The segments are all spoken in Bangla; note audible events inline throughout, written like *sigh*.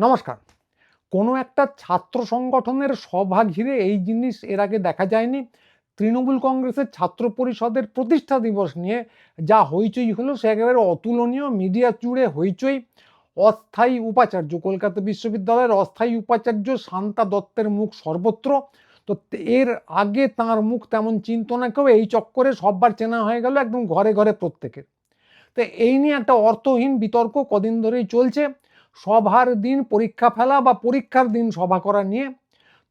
নমস্কার। কোনো একটা ছাত্র সংগঠনের সভা ঘিরে এই জিনিস এর আগে দেখা যায়নি। তৃণমূল কংগ্রেসের ছাত্র পরিষদের প্রতিষ্ঠা দিবস নিয়ে যা হইচই হলো সে একেবারে অতুলনীয়, মিডিয়া জুড়ে হইচই। অস্থায়ী উপাচার্য, কলকাতা বিশ্ববিদ্যালয়ের অস্থায়ী উপাচার্য শান্তা দত্তের মুখ সর্বত্র। তো, এর আগে তার মুখ তেমন চিন্ত না কেউ, এই চক্করে সববার চেনা হয়ে গেল একদম ঘরে ঘরে প্রত্যেকের। তো, এই নিয়ে একটা অর্থহীন বিতর্ক কদিন ধরেই চলছে। সভার দিন পরীক্ষা ফেলা বা পরীক্ষার দিন সভা করা নিয়ে।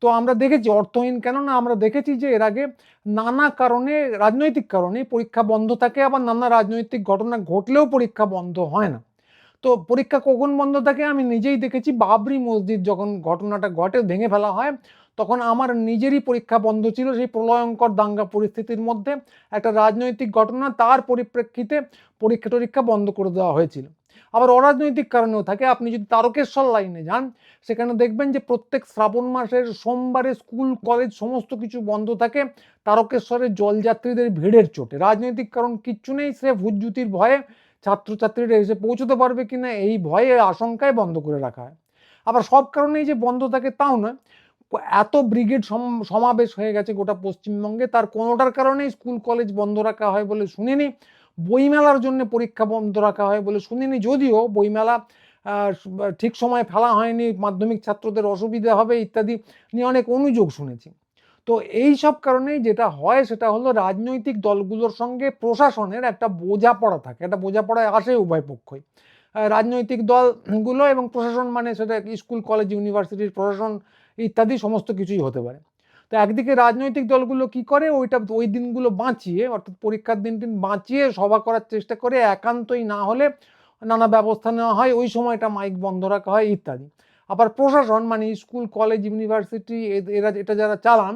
তো আমরা দেখেছি অর্থহীন কেন না, আমরা দেখেছি যে এর আগে নানা কারণে, রাজনৈতিক কারণে পরীক্ষা বন্ধ থাকে, আবার নানা রাজনৈতিক ঘটনা ঘটলেও পরীক্ষা বন্ধ হয় না। তো পরীক্ষা কখন বন্ধ থাকে আমি নিজেই দেখেছি, বাবরি মসজিদ যখন ঘটনাটা ঘটে, ভেঙে ফেলা হয়, তখন আমার নিজেরই পরীক্ষা বন্ধ ছিল সেই প্রলয়ঙ্কর দাঙ্গা পরিস্থিতির মধ্যে। একটা রাজনৈতিক ঘটনা তার পরিপ্রেক্ষিতে পরীক্ষা টরীক্ষা বন্ধ করে দেওয়া হয়েছিল। আবার অরাজনৈতিক কারণেও থাকে। আপনি যদি তারকেশ্বর লাইনে যান, সেখানে দেখবেন যে প্রত্যেক শ্রাবণ মাসের সোমবারে স্কুল, কলেজ সমস্ত কিছু বন্ধ থাকে। তারকেশ্বরের জলযাত্রীদের ভিড়ের চোটে। রাজনৈতিক কারণ কিচ্ছু নেই সে ভুজ্জুতির ভয়ে ছাত্রছাত্রীরা এসে পৌঁছতে পারবে কিনা এই ভয়ে আশঙ্কায় বন্ধ করে রাখা হয়। আবার সব কারণেই যে বন্ধ থাকে তাও নয়। এত ব্রিগেড সমাবেশ হয়ে গেছে গোটা পশ্চিমবঙ্গে, তার কোনোটার কারণেই স্কুল, কলেজ বন্ধ রাখা হয় বলে শুনিনি। বইমেলার জন্য পরীক্ষা বন্ধ রাখা হয় বলে শুনিনি যদিও। বইমেলা ঠিক সময় ফেলা হয়নি, মাধ্যমিক ছাত্রদের অসুবিধা হবে ইত্যাদি নিয়ে অনেক অনুযোগ শুনেছি। তো এই সব কারণেই যেটা হয় সেটা হলো রাজনৈতিক দলগুলোর সঙ্গে প্রশাসনের একটা বোঝাপড়া থাকে। একটা বোঝাপড়ায় আসে উভয় পক্ষই। রাজনৈতিক দলগুলো এবং প্রশাসন মানে সেটা স্কুল, কলেজ, ইউনিভার্সিটির প্রশাসন ইত্যাদি সমস্ত কিছুই হতে পারে। তো একদিকে রাজনৈতিক দলগুলো কি করে? ওইটা ওই দিনগুলো বাঁচিয়ে, অর্থাৎ পরীক্ষার দিন দিন বাঁচিয়ে সভা করার চেষ্টা করে, একান্তই না হলে নানা ব্যবস্থা নেওয়া হয়, ওই সময়টা মাইক বন্ধ রাখা হয়, ইত্যাদি। আবার প্রশাসন মানে স্কুল, কলেজ, ইউনিভার্সিটি এরা এটা যারা চালান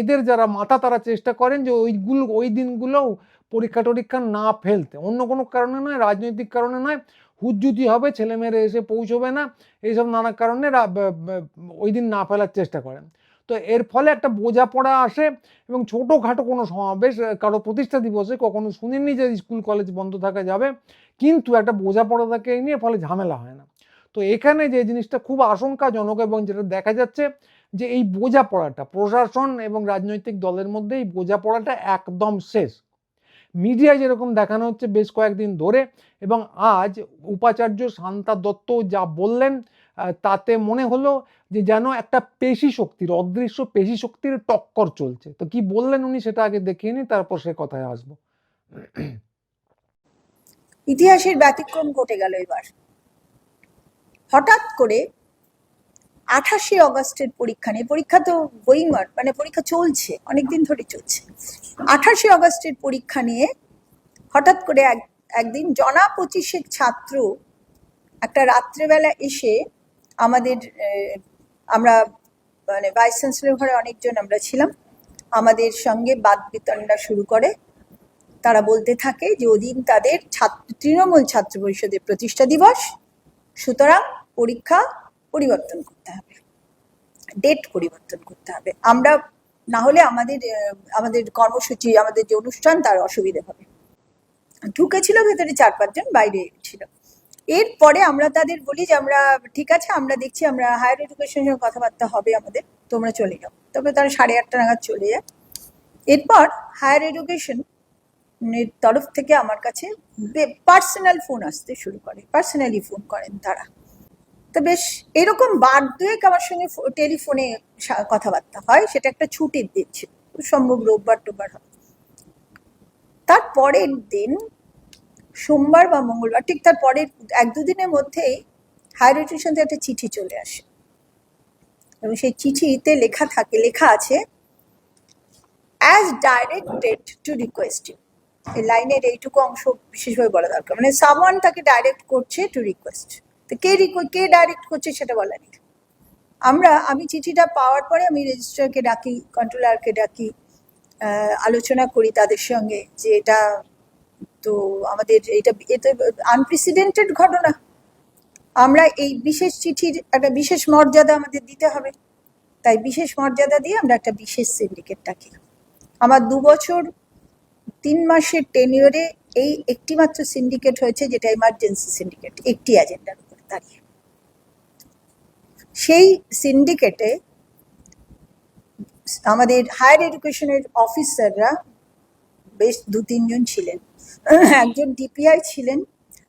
এদের যারা মাথা, তারা চেষ্টা করেন যে ওইগুলো, ওই দিনগুলোও পরীক্ষা টরীক্ষা না ফেলতে। অন্য কোনো কারণে নয়, রাজনৈতিক কারণে নয়, হুজ্জুতি হবে, ছেলেমেয়েরা এসে পৌঁছবে না, এইসব নানা কারণে ওই দিন না ফেলার চেষ্টা করেন। তো এর ফলে একটা বোঝাপড়া আসে এবং ছোটোখাটো কোনো সমাবেশ কারও প্রতিষ্ঠা দিবসে কখনো শুনিনি যে স্কুল কলেজ বন্ধ থাকা যাবে। কিন্তু একটা বোঝাপড়া থাকে নিয়ে, ফলে ঝামেলা হয় না। তো এখানে যে জিনিসটা খুব আশঙ্কাজনক এবং যেটা দেখা যাচ্ছে যে এই বোঝাপড়াটা, প্রশাসন এবং রাজনৈতিক দলের মধ্যে এই বোঝাপড়াটা একদম শেষ। মিডিয়ায় যেরকম দেখানো হচ্ছে বেশ কয়েকদিন ধরে এবং আজ উপাচার্য শান্তা দত্ত যা বললেন তাতে মনে হলো যে যেন একটা পেশি শক্তির, অদৃশ্য পেশি শক্তির টক্কর চলছে। তো কি বললেন উনি সেটা আগে দেখিয়ে নি তারপর সে কথায় আসব। ইতিহাসের ব্যতিক্রম ঘটে গেল এবার। হঠাৎ করে আঠাশে অগস্টের পরীক্ষা নিয়ে, পরীক্ষা তো বইমার মানে পরীক্ষা চলছে, অনেকদিন ধরে চলছে। আঠাশে অগস্টের পরীক্ষা নিয়ে হঠাৎ করে এক, একদিন জনা পঁচিশের ছাত্র একটা রাত্রেবেলা এসে আমাদের আমরা মানে ভাইস চ্যান্সেলর ঘরে অনেকজন আমরা ছিলাম। আমাদের সঙ্গে বাদ বিতরণটা শুরু করে। তারা বলতে থাকে যে, ওদিন তাদের ছাত্র, তৃণমূল ছাত্র পরিষদের প্রতিষ্ঠা দিবস। সুতরাং পরীক্ষা পরিবর্তন করতে হবে। ডেট পরিবর্তন করতে হবে। আমরা, না হলে আমাদের আমাদের কর্মসূচি, আমাদের যে অনুষ্ঠান, তার অসুবিধে হবে। ঢুকেছিল ভেতরে চার পাঁচজন, বাইরে ছিল। এরপরে আমরা তাদের বলি যে আমরা, ঠিক আছে, আমরা দেখছি আমরা হায়ার এডুকেশনের সঙ্গে কথাবার্তা হবে আমাদের, তোমরা চলে যাও। তবে তারা সাড়ে আটটা নাগাদ চলে যায়। এরপর হায়ার এডুকেশন তরফ থেকে আমার কাছে পার্সোনাল ফোন আসতে শুরু করে। পার্সোনালি ফোন করেন তারা। তো বেশ, এরকম বার দুয়েক আমার সঙ্গে টেলিফোনে কথাবার্তা হয়। সেটা একটা ছুটির দিন ছিল। সম্ভব রোববার টোববার হয়। তারপরের দিন সোমবার বা মঙ্গলবার, ঠিক তার পরের এক দুদিনের মধ্যেই হায়ার এডুকেশন থেকে একটা চিঠি চলে আসে। এবং সেই চিঠিতে লেখা থাকে, লেখা আছে অ্যাজ ডাইরেক্টেড টু রিকোয়েস্ট এই লাইনের এইটুকু অংশ বিশেষভাবে বলা দরকার। মানে সামওয়ান তাকে ডাইরেক্ট করছে টু রিকোয়েস্ট তো কে কে ডাইরেক্ট করছে সেটা বলা নেই। আমরা, আমি চিঠিটা পাওয়ার পরে আমি রেজিস্ট্রারকে ডাকি কন্ট্রোলারকে ডাকি আলোচনা করি তাদের সঙ্গে যে এটা তো আমাদের এটা এটা আনপ্রেসিডেন্টেড ঘটনা। আমরা এই বিশেষ চিঠির একটা বিশেষ মর্যাদা আমাদের দিতে হবে। তাই বিশেষ মর্যাদা দিয়ে আমরা একটা বিশেষ সিন্ডিকেট ডাকি আমার দু বছর, তিন মাসের টেনিওরে এই একটি মাত্র সিন্ডিকেট হয়েছে, যেটা ইমার্জেন্সি সিন্ডিকেট একটি এজেন্ডার উপর দাঁড়িয়ে। সেই সিন্ডিকেটে আমাদের হায়ার এডুকেশনের অফিসাররা বেশ দু তিনজন ছিলেন। *coughs* একজন ডিপিআই ছিলেন,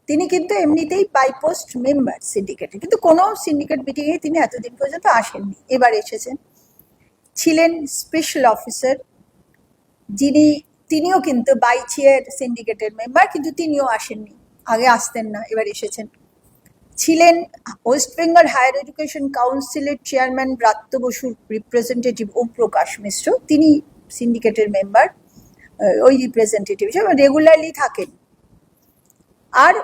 তিনি কিন্তু এমনিতেই বাইপোস্ট মেম্বার সিন্ডিকেটে কিন্তু কোনো সিন্ডিকেট মিটিংয়ে তিনি এতদিন পর্যন্ত আসেননি, এবার এসেছেন। ছিলেন স্পেশাল অফিসার যিনি, তিনিও কিন্তু বাই চেয়ার সিন্ডিকেটের মেম্বার কিন্তু তিনিও আসেননি, আগে আসতেন না, এবার এসেছেন। ছিলেন ওয়েস্ট বেঙ্গল হায়ার এডুকেশন কাউন্সিলের চেয়ারম্যান ব্রাত্য বসুর রিপ্রেজেন্টেটিভ ওম প্রকাশ মিশ্র, তিনি সিন্ডিকেটের মেম্বার ওই রিপ্রেজেন্টেটিভ হিসেবে রেগুলারলি থাকেন। আর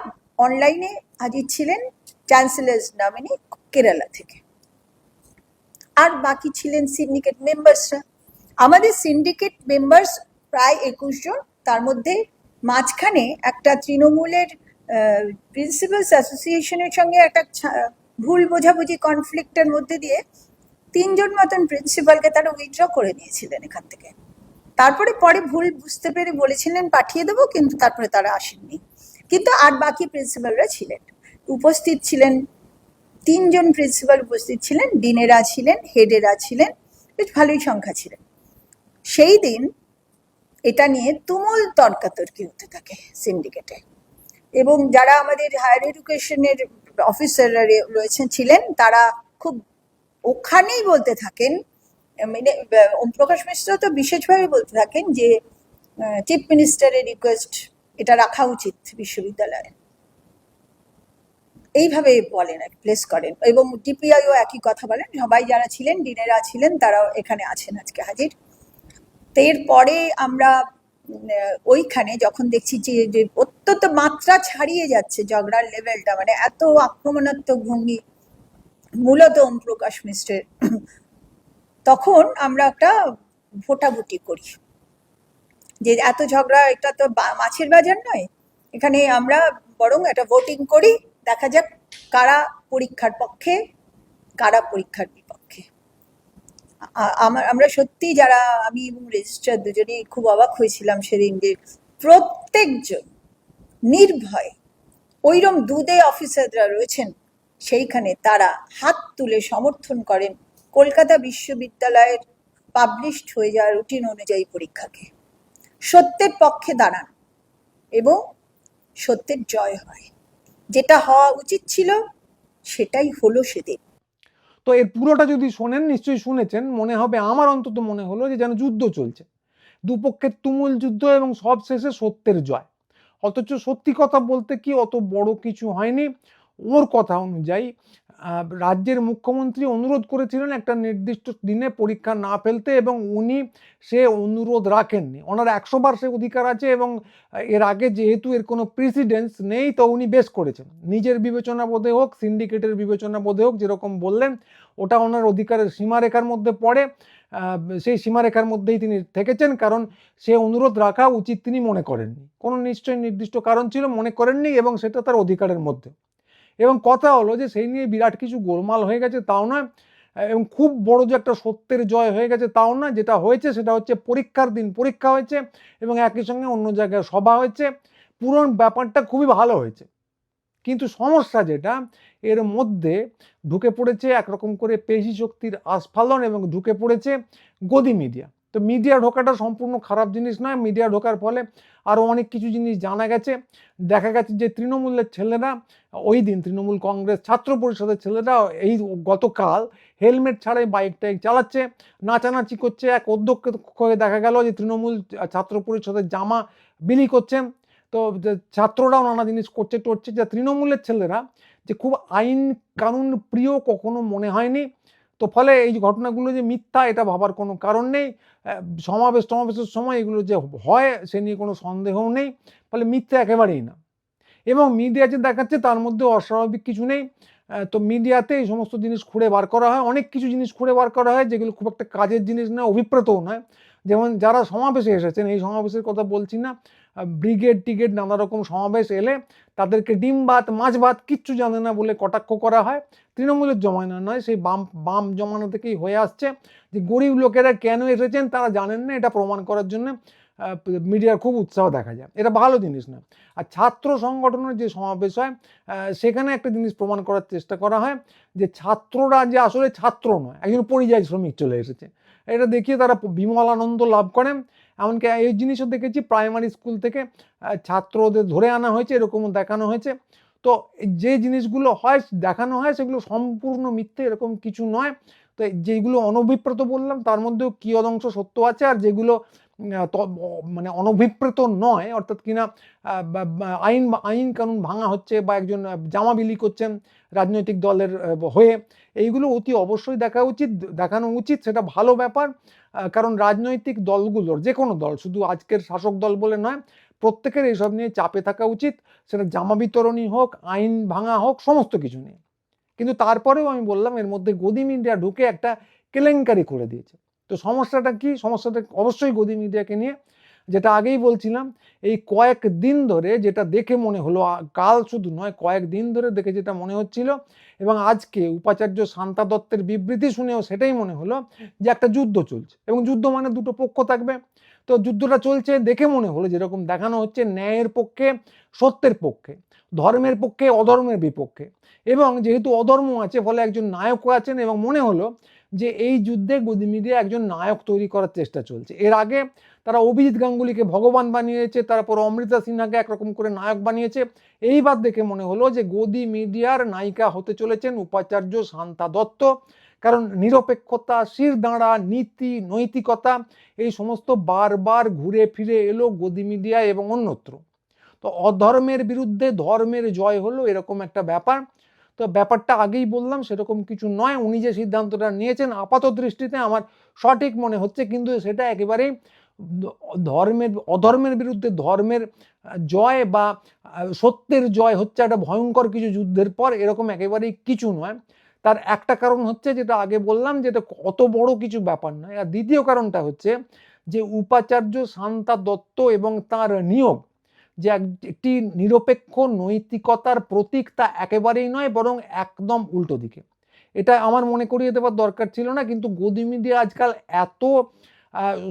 অনলাইনে হাজির ছিলেন চ্যান্সেলার্স নমিনি কেরালা থেকে। আর বাকি ছিলেন সিন্ডিকেট মেম্বার্সরা আমাদের সিন্ডিকেট মেম্বার্স প্রায় একুশ জন, তার মধ্যে মাঝখানে একটা তৃণমূলের প্রিন্সিপালস অ্যাসোসিয়েশনের সঙ্গে একটা ভুল বোঝাবুঝি কনফ্লিক্টের মধ্যে দিয়ে তিনজন মতন প্রিন্সিপালকে তারা উইথড্র করে নিয়েছিলেন এখান থেকে। তারপরে পরে ভুল বুঝতে পেরে বলেছিলেন, পাঠিয়ে দেবো, কিন্তু তারপরে তারা আসেননি। কিন্তু আর বাকি প্রিন্সিপালরা ছিলেন। উপস্থিত ছিলেন, তিনজন প্রিন্সিপাল উপস্থিত ছিলেন, ডিনেরা ছিলেন, হেডেরা ছিলেন, বেশ ভালোই সংখ্যা ছিলেন। সেই দিন এটা নিয়ে তুমুল তর্কাতর্কি হতে থাকে সিন্ডিকেটে এবং যারা আমাদের হায়ার এডুকেশনের অফিসাররা রয়েছেন, ছিলেন, তারা খুব ওখানেই বলতে থাকেন মানে আহ, ওম প্রকাশ মিশ্র তো বিশেষভাবে বলতে থাকেন যে চিফ মিনিস্টারের রিকোয়েস্ট এটা রাখা উচিত বিশ্ববিদ্যালয়ে। এইভাবে বলেন আর প্লেস করেন। এবং ডিপিআইও একই কথা বলেন সবাই যারা ছিলেন ডিনেরা ছিলেন তারাও এখানে আছেন আজকে হাজির। এরপরে আমরা ওইখানে যখন দেখছি যে যে অত্যন্ত মাত্রা ছাড়িয়ে যাচ্ছে ঝগড়ার লেভেলটা মানে এত আক্রমণাত্মক ভঙ্গি মূলত ওম প্রকাশ মিশ্রের তখন আমরা একটা ভোটাভুটি করি। যে এত ঝগড়া, এটা তো মাছের বাজার নয়। এখানে আমরা বরং একটা ভোটিং করি, দেখা যাক কারা পরীক্ষার পক্ষে, কারা পরীক্ষার বিপক্ষে। আমার আমরা সত্যি যারা, আমি এবং রেজিস্ট্রার দুজনেই খুব অবাক হয়েছিলাম সেদিন যে প্রত্যেকজন নির্ভয় ওইরম দুদে অফিসাররা রয়েছেন, সেইখানে তারা হাত তুলে সমর্থন করেন কলকাতা বিশ্ববিদ্যালয়ের পাবলিশড হয়ে যাওয়া রুটিন অনুযায়ী পরীক্ষাকে। সত্যের পক্ষে দাঁড়ান এবং সত্যের জয় হয়। যেটা হওয়া উচিত ছিল, সেটাই হলো সেদিন। তো এর পুরোটা যদি শোনেন, নিশ্চয়ই শুনেছেন, মনে হবে আমার অন্তত মনে হলো যে যেন যুদ্ধ চলছে। দুপক্ষের তুমুল যুদ্ধ এবং সব শেষে সত্যের জয়। অথচ সত্যি কথা বলতে কি অত বড় কিছু হয়নি। ওর কথা অনুযায়ী রাজ্যের মুখ্যমন্ত্রী অনুরোধ করেছিলেন একটা নির্দিষ্ট দিনে পরীক্ষা না ফেলতে এবং উনি সে অনুরোধ রাখেননি। ওনার একশো বার সে অধিকার আছে এবং এর আগে যেহেতু এর কোনো প্রেসিডেন্স নেই, তো উনি বেশ করেছেন। নিজের বিবেচনা বোধে হোক সিন্ডিকেটের বিবেচনা বোধে হোক, যেরকম বললেন, ওটা ওনার অধিকারের সীমারেখার মধ্যে পড়ে। সেই সীমারেখার মধ্যেই তিনি থেকেছেন, কারণ সে অনুরোধ রাখা উচিত তিনি মনে করেননি। কোনো নিশ্চয়ই নির্দিষ্ট কারণ ছিল, মনে করেননি এবং সেটা তার অধিকারের মধ্যে। এবং কথা হলো যে সেই নিয়ে বিরাট কিছু গোলমাল হয়ে গেছে, তাও নয়। এবং খুব বড় যে একটা সত্যের জয় হয়ে গেছে, তাও না যেটা হয়েছে সেটা হচ্ছে পরীক্ষার দিন পরীক্ষা হয়েছে এবং একই সঙ্গে অন্য জায়গায় সভা হয়েছে। পুরো ব্যাপারটা খুবই ভালো হয়েছে। কিন্তু সমস্যা যেটা, এর মধ্যে ঢুকে পড়েছে একরকম করে পেশি শক্তির আস্ফালন এবং ঢুকে পড়েছে গদি মিডিয়া। তো মিডিয়া ঢোকাটা সম্পূর্ণ খারাপ জিনিস নয়। মিডিয়া ঢোকার ফলে আরও অনেক কিছু জিনিস জানা গেছে। দেখা গেছে যে তৃণমূলের ছেলেরা, ওই দিন তৃণমূল কংগ্রেস ছাত্র পরিষদের ছেলেরা এই গতকাল হেলমেট ছাড়াই বাইক টাইক চালাচ্ছে, নাচানাচি করছে। এক অধ্যক্ষকে দেখা গেল যে তৃণমূল ছাত্র পরিষদের জামা বিলি করছেন তো ছাত্ররাও নানা জিনিস করছে টরছে। যে তৃণমূলের ছেলেরা যে খুব আইন কানুন প্রিয় কখনো মনে হয়নি। তো ফলে এই ঘটনাগুলো যে মিথ্যা, এটা ভাবার কোনো কারণ নেই। সমাবেশ, টমাবেশের সময় এগুলো যে হয়, সে নিয়ে কোনো সন্দেহও নেই। ফলে মিথ্যা একেবারেই না। এবং মিডিয়া যে দেখাচ্ছে, তার মধ্যে অস্বাভাবিক কিছু নেই। তো মিডিয়াতে এই সমস্ত জিনিস খুঁড়ে বার করা হয়। অনেক কিছু জিনিস খুঁড়ে বার করা হয়, যেগুলো খুব একটা কাজের জিনিস নয় অভিপ্রেতও নয়। যেমন যারা সমাবেশে এসেছেন, এই সমাবেশের কথা বলছি না। ব্রিগেড টিগেড নানা রকম সমাবেশ এলে তাদেরকে ডিম ভাত, মাছ ভাত কিচ্ছু জানে না বলে কটাক্ষ করা হয়। তৃণমূলের জমানা নয়, সেই বাম বাম জমানা থেকেই হয়ে আসছে যে গরিব লোকেরা কেন এসেছেন তারা জানেন না, এটা প্রমাণ করার জন্য মিডিয়ার খুব উৎসাহ দেখা যায়। এটা ভালো জিনিস না আর ছাত্র সংগঠনের যে সমাবেশ হয় সেখানে একটা জিনিস প্রমাণ করার চেষ্টা করা হয় যে ছাত্ররা যে আসলে ছাত্র নয়, একজন পরিযায়ী শ্রমিক চলে এসেছে। এটা দেখিয়ে তারা বিমল আনন্দ লাভ করেন। এমনকি এই জিনিসও দেখেছি প্রাইমারি স্কুল থেকে ছাত্রদের ধরে আনা হয়েছে, এরকমও দেখানো হয়েছে। তো যে জিনিসগুলো হয়, দেখানো হয়, সেগুলো সম্পূর্ণ মিথ্যে, এরকম কিছু নয়। তো যেগুলো অনভিপ্রেত বললাম, তার মধ্যেও কিয়দংশ সত্য আছে? আর যেগুলো মানে অনভিপ্রেত নয়, অর্থাৎ কিনা আইন আইন কানুন ভাঙা হচ্ছে বা একজন জামা বিলি করছেন রাজনৈতিক দলের হয়ে এইগুলো অতি অবশ্যই দেখা উচিত, দেখানো উচিত, সেটা ভালো ব্যাপার। কারণ রাজনৈতিক দলগুলোর যে কোনো দল, শুধু আজকের শাসক দল বলে নয়, প্রত্যেকের এইসব নিয়ে চাপে থাকা উচিত। সেটা জামা বিতরণী হোক, আইন ভাঙা হোক, সমস্ত কিছু নিয়ে। কিন্তু তারপরেও আমি বললাম, এর মধ্যে গদি মিডিয়া ঢুকে একটা কেলেঙ্কারি করে দিয়েছে। তো সমস্যাটা কি? সমস্যাটা অবশ্যই গদি মিডিয়াকে নিয়ে যেটা আগেই বলছিলাম, এই কয়েক দিন ধরে যেটা দেখে মনে হলো কাল শুধু নয়, কয়েক দিন ধরে দেখে যেটা মনে হচ্ছিল এবং আজকে উপাচার্য শান্তা দত্তের বিবৃতি শুনেও সেটাই মনে হলো যে একটা যুদ্ধ চলছে। এবং যুদ্ধ মানে দুটো পক্ষ থাকবে। তো যুদ্ধটা চলছে দেখে মনে হলো যেরকম দেখানো হচ্ছে ন্যায়ের পক্ষে, সত্যের পক্ষে, ধর্মের পক্ষে, অধর্মের বিপক্ষে। এবং যেহেতু অধর্ম আছে, ফলে একজন নায়কও আছেন এবং মনে হলো যে এই যুদ্ধে গদি মিডিয়া একজন নায়ক তৈরি করার চেষ্টা চলছে। এর আগে তারা অভিজিৎ গাঙ্গুলিকে ভগবান বানিয়েছে, তারপর অমৃতা সিনহাকে একরকম করে নায়ক বানিয়েছে। এইবার দেখে মনে হলো যে গদি মিডিয়ার নায়িকা হতে চলেছেন উপাচার্য শান্তা দত্ত। কারণ নিরপেক্ষতা, শির দাঁড়া, নীতি, নৈতিকতা, এই সমস্ত বারবার ঘুরে ফিরে এলো গদি মিডিয়া এবং অন্যত্র। তো অধর্মের বিরুদ্ধে ধর্মের জয় হলো এরকম একটা ব্যাপার। তো ব্যাপারটা আগেই বললাম, সেরকম কিছু নয়। উনি যে সিদ্ধান্তটা নিয়েছেন, আপাত দৃষ্টিতে আমার সঠিক মনে হচ্ছে, কিন্তু সেটা একেবারেই ধর্মের, অধর্মের বিরুদ্ধে, ধর্মের জয় বা সত্যের জয় হচ্ছে একটা ভয়ঙ্কর কিছু যুদ্ধের পর, এরকম একেবারেই কিছু নয়। তার একটা কারণ হচ্ছে, যেটা আগে বললাম যেটা অত বড় কিছু ব্যাপার নয়। আর দ্বিতীয় কারণটা হচ্ছে, যে উপাচার্য শান্তা দত্ত এবং তার নিয়োগ যে এক- একটি নিরপেক্ষ নৈতিকতার প্রতীক তা একেবারেই নয়, বরং একদম উল্টো দিকে। এটা আমার মনে করিয়ে দেওয়ার দরকার ছিল না, কিন্তু গদি মিডিয়া আজকাল এত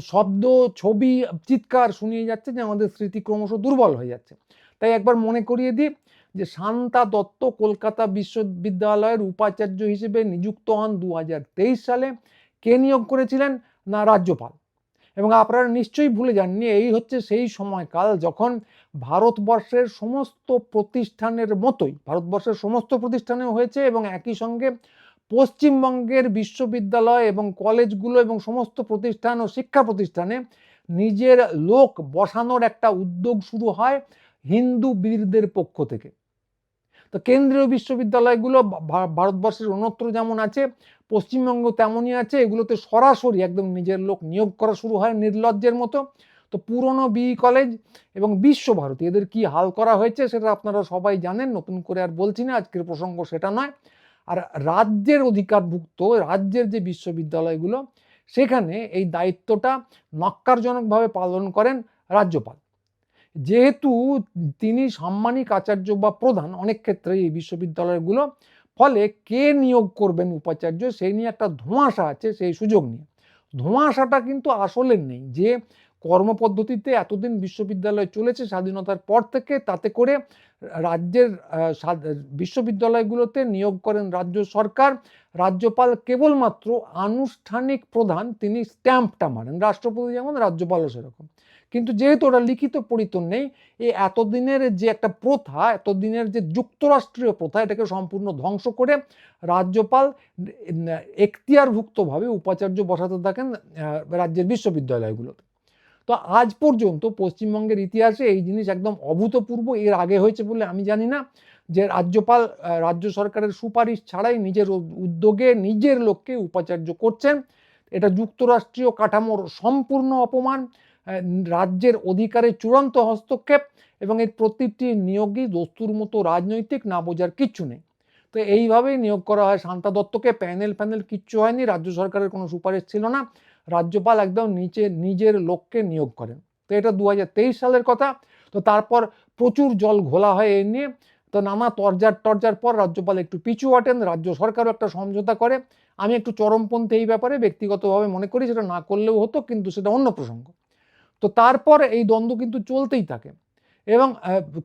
শব্দ, ছবি, চিৎকার শুনিয়ে যাচ্ছে যে আমাদের স্মৃতি ক্রমশ দুর্বল হয়ে যাচ্ছে। তাই একবার মনে করিয়ে দিই যে শান্তা দত্ত কলকাতা বিশ্ববিদ্যালয়ের উপাচার্য হিসেবে নিযুক্ত হন দু হাজার তেইশ সালে। কে নিয়োগ করেছিলেন? না, রাজ্যপাল। এবং আপনারা নিশ্চয়ই ভুলে যাননি, এই হচ্ছে সেই সময়কাল যখন ভারতবর্ষের সমস্ত প্রতিষ্ঠানের মতোই, ভারতবর্ষের সমস্ত প্রতিষ্ঠানেও হয়েছে এবং একই সঙ্গে পশ্চিমবঙ্গের বিশ্ববিদ্যালয় এবং কলেজগুলো এবং সমস্ত প্রতিষ্ঠান ও শিক্ষা প্রতিষ্ঠানে নিজের লোক বসানোর একটা উদ্যোগ শুরু হয় হিন্দু বীরদের পক্ষ থেকে। তো কেন্দ্রীয় বিশ্ববিদ্যালয়গুলো ভারতবর্ষের অন্যত্র যেমন আছে, পশ্চিমবঙ্গ তেমনই আছে, এগুলোতে সরাসরি একদম নিজের লোক নিয়োগ করা শুরু হয় নির্লজ্জের মতো। তো পুরনো বি কলেজ এবং বিশ্বভারতী, এদের কি হাল করা হয়েছে সেটা আপনারা সবাই জানেন, নতুন করে আর বলছি না, আজকের প্রসঙ্গ সেটা নয়। আর রাজ্যের অধিকারভুক্ত, রাজ্যের যে বিশ্ববিদ্যালয়গুলো, সেখানে এই দায়িত্বটা নক্কারজনকভাবে পালন করেন রাজ্যপাল। যেহেতু তিনি সাম্মানিক আচার্য বা প্রধান অনেক ক্ষেত্রে এই বিশ্ববিদ্যালয়গুলো, ফলে কে নিয়োগ করবেন উপাচার্য সেই নিয়ে একটা ধোঁয়াশা আছে, সেই সুযোগ নিয়ে। ধোঁয়াশাটা কিন্তু আসলে নেই যে কর্মপদ্ধতিতে এতদিন বিশ্ববিদ্যালয় চলেছে, স্বাধীনতার পর থেকে তাতে করে রাজ্যের বিশ্ববিদ্যালয়গুলোতে নিয়োগ করেন রাজ্য সরকার। রাজ্যপাল কেবলমাত্র আনুষ্ঠানিক প্রধান, তিনি স্ট্যাম্পটা মারেন। রাষ্ট্রপতি যেমন, রাজ্যপালও সেরকম। কিন্তু যেহেতু ওটা লিখিত পরিতন নেই এই এতদিনের যে একটা প্রথা, এতদিনের যে যুক্তরাষ্ট্রীয় প্রথা, এটাকে সম্পূর্ণ ধ্বংস করে রাজ্যপাল এখতিয়ারভুক্তভাবে উপাচার্য বসাতে থাকেন রাজ্যের বিশ্ববিদ্যালয়গুলোতে। তো আজ পর্যন্ত পশ্চিমবঙ্গের ইতিহাসে এই জিনিস একদম অভূতপূর্ব। এর আগে হয়েছে বলে আমি জানি না যে রাজ্যপাল রাজ্য সরকারের সুপারিশ ছাড়াই নিজের উদ্যোগে নিজের লোককে উপাচার্য করছেন। এটা যুক্তরাষ্ট্রীয় কাঠামোর সম্পূর্ণ অপমান রাজ্যের অধিকারের চূড়ান্ত হস্তক্ষেপ এবং এর প্রতিটি নিয়োগই দস্তুর মতো রাজনৈতিক না বোঝার কিচ্ছু নেই। তো এইভাবেই নিয়োগ করা হয় শান্তা দত্তকে। প্যানেল প্যানেল কিচ্ছু হয়নি। রাজ্য সরকারের কোনো সুপারিশ ছিল না। রাজ্যপাল একদম নিচে নিজের লোককে নিয়োগ করেন। তো এটা দু হাজার তেইশ সালের কথা। তো তারপর প্রচুর জল ঘোলা হয় এই নিয়ে। তো নানা তরজার টরজার পর রাজ্যপাল একটু পিছু হটেন, রাজ্য সরকারও একটা সমঝোতা করে। আমি একটু চরমপন্থী এই ব্যাপারে ব্যক্তিগতভাবে মনে করি, সেটা না করলেও হতো, কিন্তু সেটা অন্য প্রসঙ্গ। তো তারপর এই দ্বন্দ্ব কিন্তু চলতেই থাকে। এবং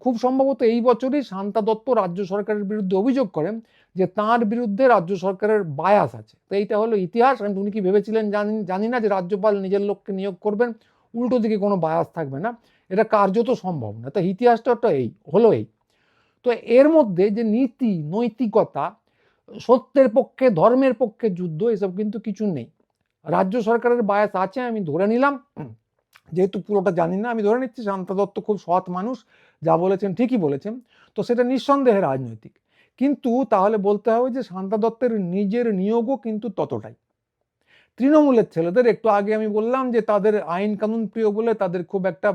খুব সম্ভবত এই বছরই শান্তা দত্ত রাজ্য সরকারের বিরুদ্ধে অভিযোগ করেন যে তার বিরুদ্ধে রাজ্য সরকারের বায়াস আছে। তো এইটা হলো ইতিহাস। আমি উনি কি ভেবেছিলেন জানি জানি না যে রাজ্যপাল নিজের লোককে নিয়োগ করবেন, উল্টো দিকে কোনো বায়াস থাকবে না। এটা কার্যত সম্ভব না। তো ইতিহাসটা তো এই, হলো এই। তো এর মধ্যে যে নীতি, নৈতিকতা, সত্যের পক্ষে, ধর্মের পক্ষে যুদ্ধ, এসব কিন্তু কিছু নেই। রাজ্য সরকারের বায়াস আছে, আমি ধরে নিলাম। যেহেতু পুরোটা জানি না, আমি ধরে নিচ্ছি, শান্তা দত্ত খুব সৎ মানুষ, যা বলেছেন ঠিকই বলেছেন। তো সেটা নিঃসন্দেহে রাজনৈতিক। কিন্তু তাহলে বলতে হবে যে শান্তা দত্তের নিজের নিয়োগও কিন্তু ততটাই। তৃণমূলের ছেলেদের একটু আগে আমি বললাম যে তাদের আইন কানুন প্রিয় বলে তাদের খুব একটা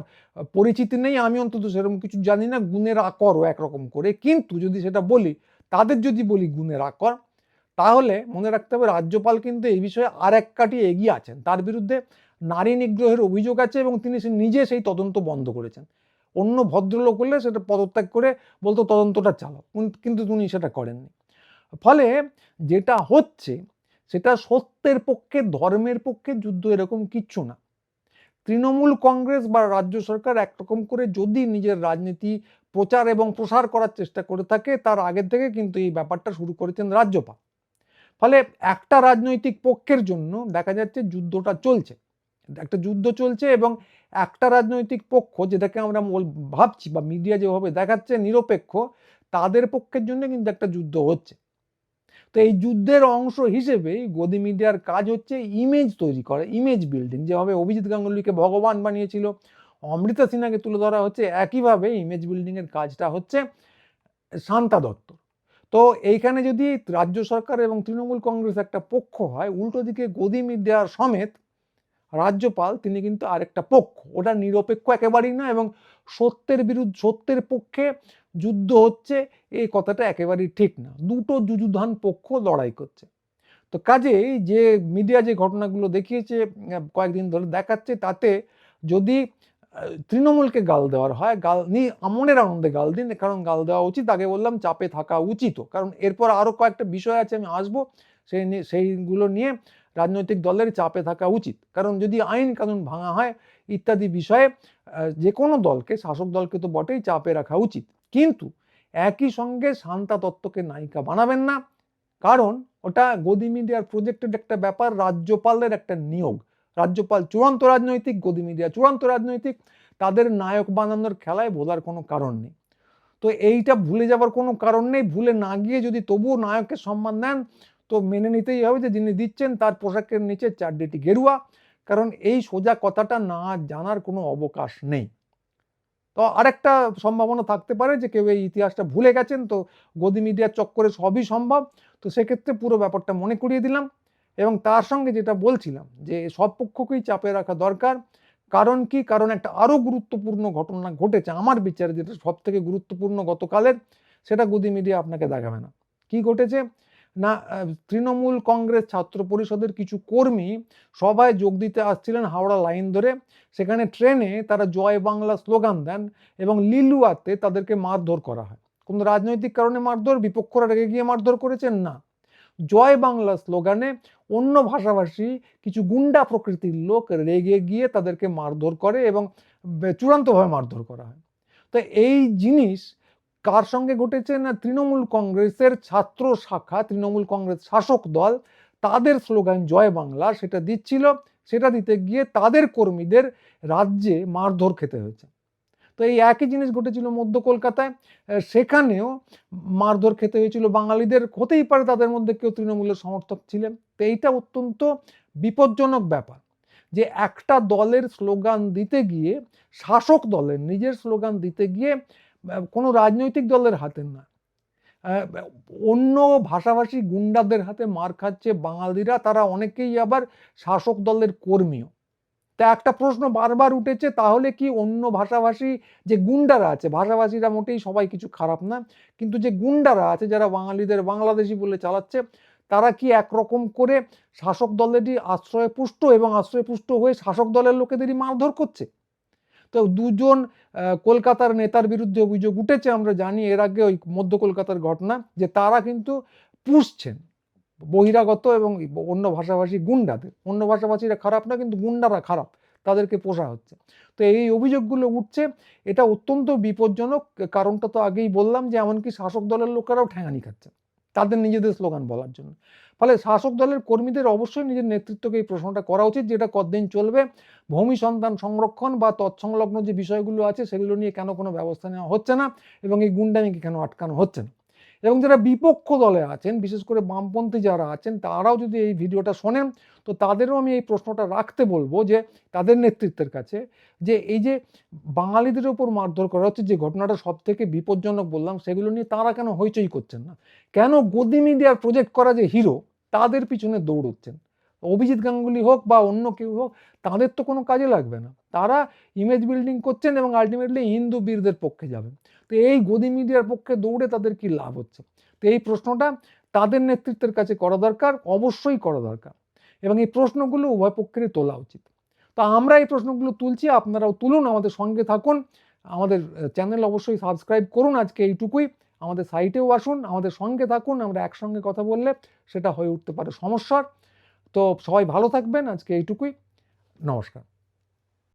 পরিচিতি নেই। আমি অন্তত সেরকম কিছু জানি না, গুণের আকরও একরকম করে। কিন্তু যদি সেটা বলি, তাদের যদি বলি গুণের আকর, তাহলে মনে রাখতে হবে রাজ্যপাল কিন্তু এই বিষয়ে আর এক কাটি এগিয়ে আছেন। তার বিরুদ্ধে নারী নিগ্রহের অভিযোগ আছে এবং তিনি নিজে সেই তদন্ত বন্ধ করেছেন। অন্য ভদ্রলোক হলে সেটা পদত্যাগ করে বলতো, তদন্তটা চালাও। কিন্তু তিনি সেটা করেননি। ফলে যেটা হচ্ছে, সেটা সত্যের পক্ষে, ধর্মের পক্ষে যুদ্ধ এরকম কিচ্ছু না। তৃণমূল কংগ্রেস বা রাজ্য সরকার একরকম করে যদি নিজের রাজনীতি, প্রচার এবং প্রসার করার চেষ্টা করে থাকে, তার আগের থেকে কিন্তু এই ব্যাপারটা শুরু করেছেন রাজ্যপাল। ফলে একটা রাজনৈতিক পক্ষের জন্য দেখা যাচ্ছে যুদ্ধটা চলছে। একটা যুদ্ধ চলছে এবং একটা রাজনৈতিক পক্ষ যেটাকে আমরা ভাবছি বা মিডিয়া যেভাবে দেখাচ্ছে নিরপেক্ষ, তাদের পক্ষের জন্য কিন্তু একটা যুদ্ধ হচ্ছে। তো এই যুদ্ধের অংশ হিসেবেই গদি মিডিয়ার কাজ হচ্ছে ইমেজ তৈরি করা ইমেজ বিল্ডিং যেভাবে অভিজিৎ গাঙ্গুলিকে ভগবান বানিয়েছিল, অমৃতা সিনহাকে তুলে ধরা হচ্ছে, একইভাবে ইমেজ বিল্ডিংয়ের কাজটা হচ্ছে শান্তা দত্ত। তো এইখানে যদি রাজ্য সরকার এবং তৃণমূল কংগ্রেস একটা পক্ষ হয়, উল্টো দিকে গদি মিডিয়ার সমেত রাজ্যপাল, তিনি কিন্তু আরেকটা পক্ষ। ওটা নিরপেক্ষ একেবারেই না এবং সত্যের বিরুদ্ধে, সত্যের পক্ষে যুদ্ধ হচ্ছে, এই কথাটা একেবারেই ঠিক না। দুটো যুযুধান পক্ষ লড়াই করছে। তো কাজেই যে মিডিয়া যে ঘটনাগুলো দেখিয়েছে কয়েকদিন ধরে দেখাচ্ছে, তাতে যদি তৃণমূলকে গাল দেওয়ার হয়, গাল নি আমনের আনন্দে গাল দিন, কারণ গাল দেওয়া উচিত। আগে বললাম, চাপে থাকা উচিত কারণ এরপর আরও কয়েকটা বিষয় আছে, আমি আসব। সেই নিয়ে সেইগুলো নিয়ে রাজনৈতিক দলের চাপে থাকা উচিত। কারণ যদি আইন কানুন ভাঙা হয়, ইত্যাদি বিষয়ে যে কোনো দলকে, শাসক দলকে তো বটেই চাপে রাখা উচিত। কিন্তু একই সঙ্গে শান্তা তত্ত্বকে নায়িকা বানাবেন না। কারণ ওটা গদি মিডিয়ার প্রজেক্টেড একটা ব্যাপার, রাজ্যপালের একটা নিয়োগ। রাজ্যপাল চূড়ান্ত রাজনৈতিক, গদি মিডিয়া চূড়ান্ত রাজনৈতিক, তাদের নায়ক বানানোর খেলায় ভোলার কোনো কারণ নেই। তো এইটা ভুলে যাবার কোনো কারণ নেই। ভুলে না গিয়ে যদি তবুও নায়কের সম্মান দেন তো মেনে নিতেই হবে যে যিনি দিচ্ছেন তার পোশাকের নিচে চারডিটি গেরুয়া, কারণ এই সোজা কথাটা না জানার কোনো অবকাশ নেই। তো আরেকটা সম্ভাবনা থাকতে পারে যে কেউ এই ইতিহাসটা ভুলে গেছেন, তো গদি মিডিয়ার চক্করে সবই সম্ভব। তো সেক্ষেত্রে পুরো ব্যাপারটা মনে করিয়ে দিলাম এবং তার সঙ্গে যেটা বলছিলাম যে সব পক্ষকেই চাপে রাখা দরকার। কারণ কি? কারণ একটা আরও গুরুত্বপূর্ণ ঘটনা ঘটেছে আমার বিচারে যেটা সব থেকে গুরুত্বপূর্ণ গতকালের, সেটা গদি মিডিয়া আপনাকে দেখাবে না। কি ঘটেছে? না তৃণমূল কংগ্রেস ছাত্র পরিষদের কিছু কর্মী সবাই যোগ দিতে আসছিলেন হাওড়া লাইন ধরে। সেখানে ট্রেনে তারা জয় বাংলা স্লোগান দেন এবং লিলুয়াতে তাদেরকে মারধর করা হয়। কোনো রাজনৈতিক কারণে মারধর, বিপক্ষরা রেগে গিয়ে মারধর করেছেন? না। জয় বাংলা স্লোগানে অন্য ভাষাভাষী কিছু গুন্ডা প্রকৃতির লোক রেগে গিয়ে তাদেরকে মারধর করে এবং চূড়ান্তভাবে মারধর করা হয়। তো এই জিনিস কার সঙ্গে ঘটেছে না তৃণমূল কংগ্রেসের ছাত্র শাখা, তৃণমূল কংগ্রেস শাসক দল? তাদের স্লোগান, জয় বাংলা সেটা দিচ্ছিল। সেটা দিতে গিয়ে তাদের কর্মীদের রাজ্যে মারধর খেতে হয়েছে। তো এই একই জিনিস ঘটেছিল মধ্য কলকাতায়। সেখানেও মারধর খেতে হয়েছিল বাঙালিদের। হতেই পারে তাদের মধ্যে কেউ তৃণমূলের সমর্থক ছিলেন। তো এইটা অত্যন্ত বিপজ্জনক ব্যাপার যে একটা দলের স্লোগান দিতে গিয়ে, শাসক দলের নিজের স্লোগান দিতে গিয়ে কোনো রাজনৈতিক দলের হাতে না। অন্য ভাষাভাষী গুন্ডাদের হাতে মার খাচ্ছে বাঙালিরা, তারা অনেকেই আবার শাসক দলের কর্মীও। তা একটা প্রশ্ন বারবার উঠেছে, তাহলে কি অন্য ভাষাভাষী যে গুন্ডারা আছে, ভাষাভাষীরা মোটেই সবাই কিছু খারাপ না, কিন্তু যে গুন্ডারা আছে যারা বাঙালিদের, বাংলাদেশি বলে চালাচ্ছে, তারা কি একরকম করে শাসক দলেরই আশ্রয়ে পুষ্ট এবং আশ্রয় পুষ্ট হয়ে শাসক দলের লোকেদেরই মারধর করছে? তো দুজন কলকাতার নেতার বিরুদ্ধে অভিযোগ উঠেছে, আমরা জানি এর আগে ওই মধ্য কলকাতার ঘটনা, যে তারা কিন্তু পুষছেন বহিরাগত এবং অন্য ভাষাভাষী গুন্ডাদের। অন্য ভাষাভাষীরা খারাপ না, কিন্তু গুন্ডারা খারাপ, তাদেরকে পোষা হচ্ছে। তো এই অভিযোগগুলো উঠছে, এটা অত্যন্ত বিপজ্জনক, কারণটা তো আগেই বললাম যে এমনকি শাসক দলের লোকেরাও ঠ্যাঙানি খাচ্ছে, তাদের নিজেদের স্লোগান বলার জন্য। ফলে শাসক দলের কর্মীদের অবশ্যই নিজের নেতৃত্বকে এই প্রশ্নটা করা উচিত, যেটা কতদিন চলবে, ভূমি সন্তান সংরক্ষণ বা তৎসংলগ্ন যে বিষয়গুলো আছে, সেগুলো নিয়ে কেন কোনো ব্যবস্থা নেওয়া হচ্ছে না এবং এই গুন্ডামিকে কেন আটকানো হচ্ছে না? এবং যারা বিপক্ষ দলে আছেন, বিশেষ করে বামপন্থী যারা আছেন, তারাও যদি এই ভিডিওটা শোনেন, তো তাদেরও আমি এই প্রশ্নটা রাখতে বলব যে, তাদের নেতৃত্বের কাছে যে, এই যে বাঙালিদের ওপর মারধর করা হচ্ছে, যে ঘটনাটা সব থেকে বিপজ্জনক বললাম, সেগুলো নিয়ে তারা কেন হইচই করছেন না? কেন গদি মিডিয়ার প্রজেক্ট করা যে হিরো তাদের পিছনে দৌড়চ্ছেন। অভিজিৎ গাঙ্গুলি হোক বা অন্য কেউ হোক, তাদের তো কোনো কাজে লাগবে না। তারা ইমেজ বিল্ডিং করছেন এবং আলটিমেটলি হিন্দু বীরদের পক্ষে যাবেন। তো এই গদি মিডিয়ার পক্ষে দৌড়ে তাদের কি লাভ হচ্ছে? তো এই প্রশ্নটা তাদের নেতৃত্বের কাছে করা দরকার, অবশ্যই করা দরকার। এবং এই প্রশ্নগুলো উভয় পক্ষেরই তোলা উচিত। তো আমরা এই প্রশ্নগুলো তুলছি, আপনারাও তুলুন, আমাদের সঙ্গে থাকুন। আমাদের চ্যানেল অবশ্যই সাবস্ক্রাইব করুন আজকে এইটুকুই। আমাদের সাইটেও আসুন, আমাদের সঙ্গে থাকুন, আমরা একসঙ্গে কথা বললে সেটা হয়ে উঠতে পারে সমস্যার। তো সবাই ভালো থাকবেন, আজকে এইটুকুই। নমস্কার।